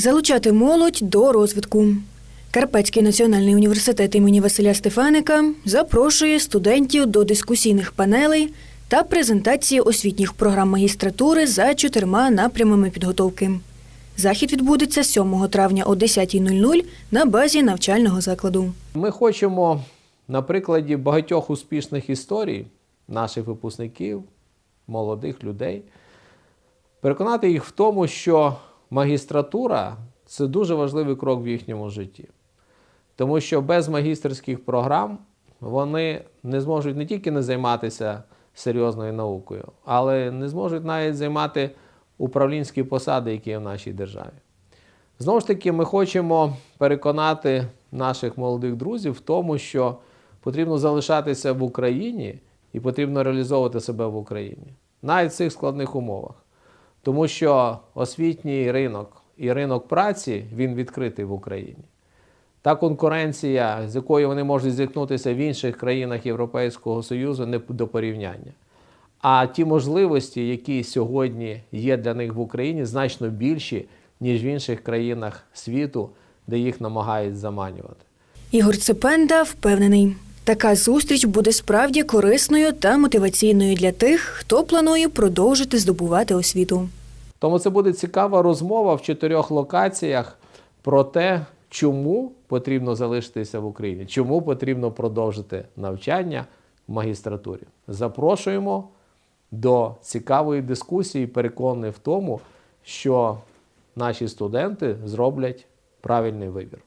Залучати молодь до розвитку. Карпатський національний університет імені Василя Стефаника запрошує студентів до дискусійних панелей та презентації освітніх програм магістратури за чотирма напрямами підготовки. Захід відбудеться 7 травня о 10.00 на базі навчального закладу. Ми хочемо на прикладі багатьох успішних історій наших випускників, молодих людей, переконати їх в тому, що магістратура це дуже важливий крок в їхньому житті. Тому що без магістерських програм вони не зможуть не тільки не займатися серйозною наукою, але не зможуть навіть займати управлінські посади, які є в нашій державі. Знову ж таки, ми хочемо переконати наших молодих друзів в тому, що потрібно залишатися в Україні і потрібно реалізовувати себе в Україні, навіть в цих складних умовах. Тому що освітній ринок і ринок праці він відкритий в Україні. Та конкуренція, з якою вони можуть зіткнутися в інших країнах Європейського Союзу, не до порівняння. А ті можливості, які сьогодні є для них в Україні, значно більші, ніж в інших країнах світу, де їх намагають заманювати. Ігор Цепенда впевнений, така зустріч буде справді корисною та мотиваційною для тих, хто планує продовжити здобувати освіту. Тому це буде цікава розмова в чотирьох локаціях про те, чому потрібно залишитися в Україні, чому потрібно продовжити навчання в магістратурі. Запрошуємо до цікавої дискусії, переконаний в тому, що наші студенти зроблять правильний вибір.